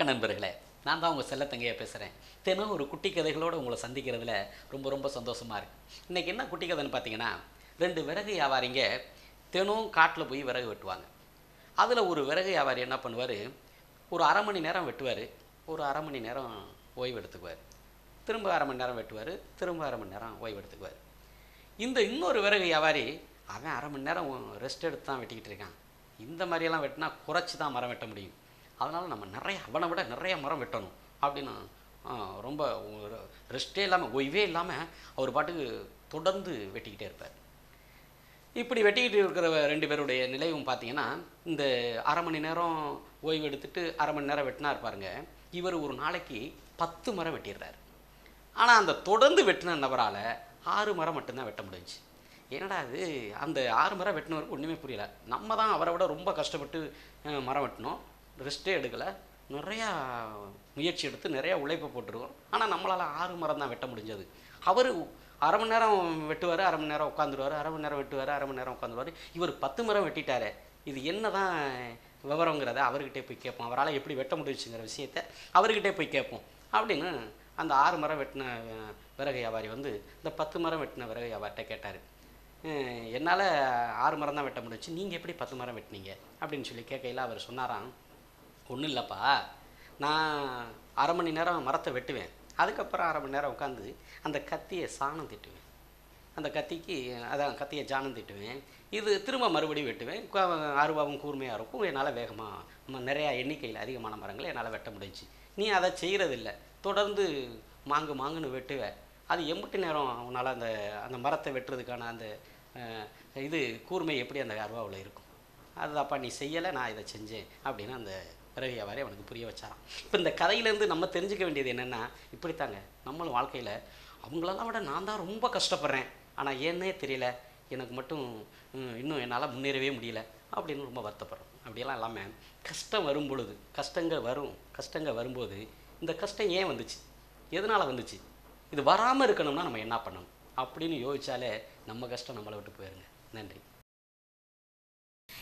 வணக்க நண்பர்களே நான் தான் உங்கள் செல்லத்தங்கையாக பேசுகிறேன் தினம் ஒரு குட்டி கதைகளோடு உங்களை சந்திக்கிறதுல ரொம்ப ரொம்ப சந்தோஷமாக இருக்குது இன்றைக்கி என்ன குட்டி கதைன்னு பார்த்தீங்கன்னா ரெண்டு விறகு வியாபாரிங்க தினம் காட்டில் போய் விறகு வெட்டுவாங்க. அதில் ஒரு விறகு வியாபாரி என்ன பண்ணுவார்? ஒரு அரை மணி நேரம் வெட்டுவார். ஒரு அரை மணி நேரம் ஓய்வு எடுத்துக்குவார். திரும்ப அரை மணி நேரம் வெட்டுவார். திரும்ப அரை மணி நேரம் ஓய்வு எடுத்துக்குவார். இந்த இன்னொரு விறகு வியாபாரி அவன் அரை மணி நேரம் ரெஸ்ட் எடுத்து தான் வெட்டிக்கிட்டு இருக்கான். இந்த மாதிரியெல்லாம் வெட்டினா குறைச்சி தான் மரம் வெட்ட முடியும். அதனால் நம்ம நிறைய அவனை விட நிறைய மரம் வெட்டணும் அப்படின்னு ரொம்ப ரெஸ்ட்டே இல்லாமல் ஓய்வே இல்லாமல் அவர் பாட்டுக்கு தொடர்ந்து வெட்டிக்கிட்டே இருப்பார். இப்படி வெட்டிக்கிட்டு இருக்கிற ரெண்டு பேருடைய நிலையும் பார்த்தீங்கன்னா இந்த அரை மணி நேரம் ஓய்வு எடுத்துட்டு அரை மணி நேரம் வெட்டினா இருப்பாருங்க. இவர் ஒரு நாளைக்கு பத்து மரம் வெட்டிடுறாரு. ஆனால் அந்த தொடர்ந்து வெட்டின நபரால் ஆறு மரம் மட்டும்தான் வெட்ட முடிஞ்சுச்சு. என்னடா அது அந்த ஆறு மரம் வெட்டினவருக்கு ஒன்றுமே புரியல. நம்ம தான் அவரை விட ரொம்ப கஷ்டப்பட்டு மரம் வெட்டினோம். ரெஸ்ட்டே எடுக்கலை. நிறையா முயற்சி எடுத்து நிறையா உழைப்பு போட்டிருக்கோம். ஆனால் நம்மளால் ஆறு மரம் தான் வெட்ட முடிஞ்சது. அவர் அரை மணி நேரம் வெட்டுவார் அரை மணி நேரம் உட்காந்துருவார் அரை மணி நேரம் வெட்டுவார் அரை மணி நேரம் உட்காந்துருவார் இவர் பத்து மரம் வெட்டிட்டாரே. இது என்ன தான் விவரங்கிறத அவர்கிட்டே போய் கேட்போம். அவரால் எப்படி வெட்ட முடிஞ்சுங்கிற விஷயத்த அவர்கிட்டே போய் கேட்போம். அப்படின்னு அந்த ஆறு மரம் வெட்டின விறகு வியாபாரி வந்து இந்த பத்து மரம் வெட்டின விறகு வியாபாரிட்ட கேட்டார். என்னால் ஆறு மரம் தான் வெட்ட முடிஞ்சுச்சு. நீங்கள் எப்படி பத்து மரம் வெட்டினீங்க? அப்படின்னு சொல்லி கேட்கையில் அவர் சொன்னாராம். ஒன்றும் இல்லைப்பா. நான் அரை மணி நேரம் மரத்தை வெட்டுவேன். அதுக்கப்புறம் அரை மணி நேரம் உட்காந்து அந்த கத்தியை சாணம் திட்டுவேன். அந்த கத்திக்கு அதான் கத்தியை ஜானம் திட்டுவேன். இது திரும்ப மறுபடியும் வெட்டுவேன். அருவாவும் கூர்மையாக இருக்கும். என்னால் வேகமாக நிறையா எண்ணிக்கையில் அதிகமான மரங்களை என்னால் வெட்ட முடிஞ்சுச்சு. நீ அதை செய்கிறதில்ல தொடர்ந்து மாங்கு மாங்குன்னு வெட்டுவேன் அது எம்பிட்டு நேரம் உன்னால் அந்த அந்த மரத்தை வெட்டுறதுக்கான அந்த இது கூர்மை எப்படி அந்த அருவாவில் இருக்கும். அதுதாப்பா நீ செய்யலை நான் இதை செஞ்சேன் அப்படின்னு அந்த பிறகு வியாபாரி அவனுக்கு புரிய வச்சாராம். இப்போ இந்த கதையிலேருந்து நம்ம தெரிஞ்சுக்க வேண்டியது என்னென்னா இப்படித்தாங்க. நம்மளும் வாழ்க்கையில் அவங்களெல்லாம் விட நான் தான் ரொம்ப கஷ்டப்படுறேன். ஆனால் ஏன்னே தெரியல. எனக்கு மட்டும் இன்னும் என்னால் முன்னேறவே முடியல அப்படின்னு ரொம்ப வருத்தப்படுறோம். அப்படியெல்லாம் இல்லாமல் கஷ்டம் வரும் பொழுது கஷ்டங்கள் வரும் கஷ்டங்கள் வரும்போது இந்த கஷ்டம் ஏன் வந்துச்சு? எதனால் வந்துச்சு? இது வராமல் இருக்கணும்னா நம்ம என்ன பண்ணணும்? அப்படின்னு யோசித்தாலே நம்ம கஷ்டம் நம்மளை விட்டு போயிருங்க. நன்றி.